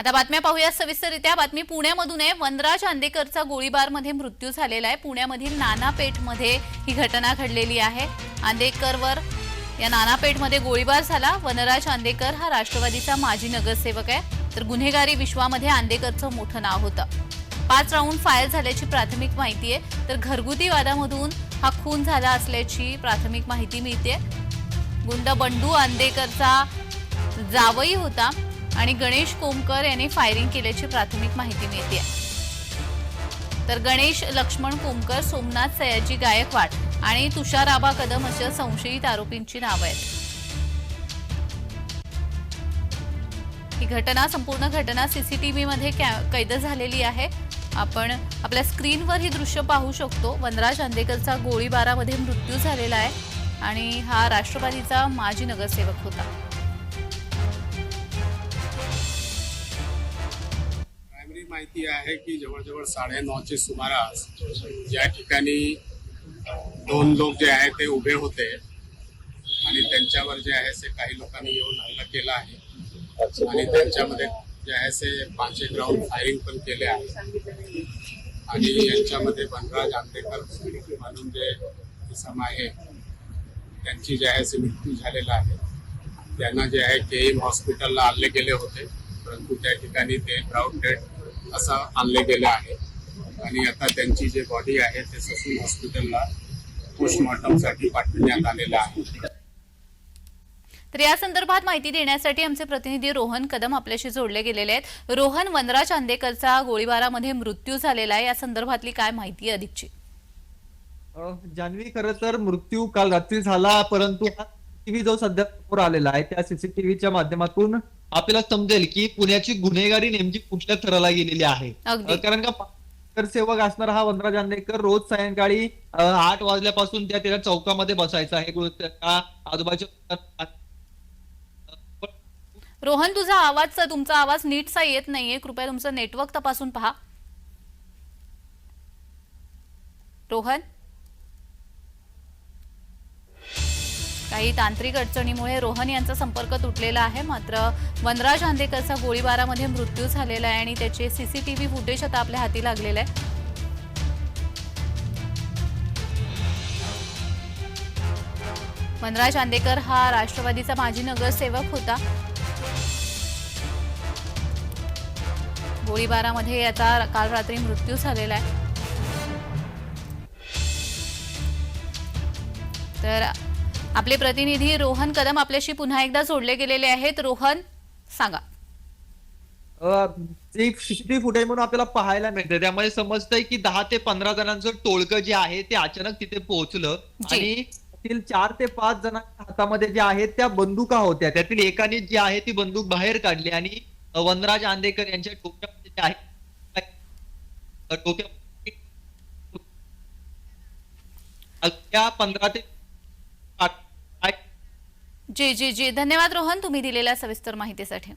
आता बातम्या पाहूया सविस्तररित्या. बातमी पुण्यामधून आहे. वनराज आंदेकरचा गोळीबारमध्ये मृत्यू झालेला आहे. पुण्यामधील नानापेठमध्ये ही घटना घडलेली आहे. आंदेकरवर या नानापेठमध्ये गोळीबार झाला. वनराज आंदेकर हा राष्ट्रवादीचा माजी नगरसेवक आहे. तर गुन्हेगारी विश्वामध्ये आंदेकरचं मोठं नाव होतं. पाच राऊंड फायर झाल्याची प्राथमिक माहिती आहे. तर घरगुती वादामधून हा खून झाला असल्याची प्राथमिक माहिती मिळते गुंड बंडू आंदेकरचा जावई होता. आणि गणेश कोमकर यांनी फायरिंग केल्याची प्राथमिक माहिती मिळते. तर गणेश लक्ष्मण कोमकर सोमनाथ सयाजी गायकवाड आणि तुषार आबा कदम अशा संशयित आरोपींची नावं आहेत. ही घटना संपूर्ण घटना सीसीटीव्ही मध्ये कॅ- कैद झालेली आहे. आपण आपल्या स्क्रीनवर ही दृश्य पाहू शकतो. वनराज आंदेकरचा गोळीबारामध्ये मृत्यू झालेला आहे आणि हा राष्ट्रवादीचा माजी नगरसेवक होता. माहिती आहे की जवळजवळ साडेनऊचे सुमारास ज्या ठिकाणी दोन लोक जे आहे ते उभे होते आणि त्यांच्यावर जे आहे ते काही लोकांनी येऊन हल्ला केला आहे. आणि त्यांच्यामध्ये जे आहे ते पाच एक राऊंड फायरिंग पण केले आहे. आणि यांच्यामध्ये वनराज आंबेकर म्हणून जे इसम आहे त्यांची जे आहे ते मृत्यू झालेला आहे. त्यांना जे आहे के एम हॉस्पिटलला आणले गेले होते परंतु त्या ठिकाणी ते ग्राउंडेड असं आणले गेले आहे. आणि आता त्यांची जी बॉडी आहे ते ससून हॉस्पिटलला पोस्टमॉर्टमसाठी पाठवण्यात आलेलं आहे. तर या संदर्भात माहिती देण्यासाठी आमचे प्रतिनिधी रोहन कदम आपल्याशी जोडले गेलेले आहेत. रोहन वनराज आंदेकरचा गोळीबारामध्ये मृत्यू झालेला आहे. या संदर्भातली काय माहिती आहे अधिकची? अ, जान्हवी खरं तर मृत्यू काल रात्री झाला परंतु हा टीव्ही जो सध्या समोर आलेला आहे त्या सीसीटीव्हीच्या माध्यमातून आपल्याला समजेल की पुण्याची गुन्हेगारी नेमकी कुठल्या थराला गेलेली आहे. कारण का सेवक असणारा हा वनराज आंदेकर रोज सायंकाळी आठ वाजल्यापासून त्या त्याच्या चौकामध्ये बसायचा आहे. आजूबाजूच्या रोहन तुझा आवाज तुमचा आवाज नीटसा येत नाहीये. कृपया तुमचं नेटवर्क तपासून पहा. रोहन? काही तांत्रिक अडचणीमुळे रोहन यांचा संपर्क तुटलेला आहे. मात्र वनराज आंदेकरचा गोळीबारामध्ये मृत्यू झालेला आहे आणि त्याचे सीसीटीव्ही फुटेज आता आपल्या हाती लागलेलं आहे. वनराज आंदेकर हा राष्ट्रवादीचा माजी नगरसेवक होता. गोळीबारामध्ये याचा काल रात्री मृत्यू झालेला आहे. तर आपले प्रतिनिधी रोहन कदम आपल्याशी पुन्हा एकदा जोडले गेलेले आहेत. रोहन सांगा. सीसीटीव्ही फुटेज म्हणून आपल्याला पाहायला मिळते. त्यामध्ये समजतंय की दहा ते पंधरा जणांचं टोळकं जे आहे ते अचानक तिथे पोहोचलं. आणि त्यातील चार ते पाच जणांच्या हातामध्ये ज्या आहेत त्या बंदुका होत्या. त्यातील एकाने जी आहे ती बंदूक बाहेर काढली आणि वनराज आंदेकर यांच्या डोक्यामध्ये जे आहे डोक्या त्या पंधरा ते जी जी जी. धन्यवाद रोहन तुम्ही दिलेल्या सविस्तर माहितीसाठी.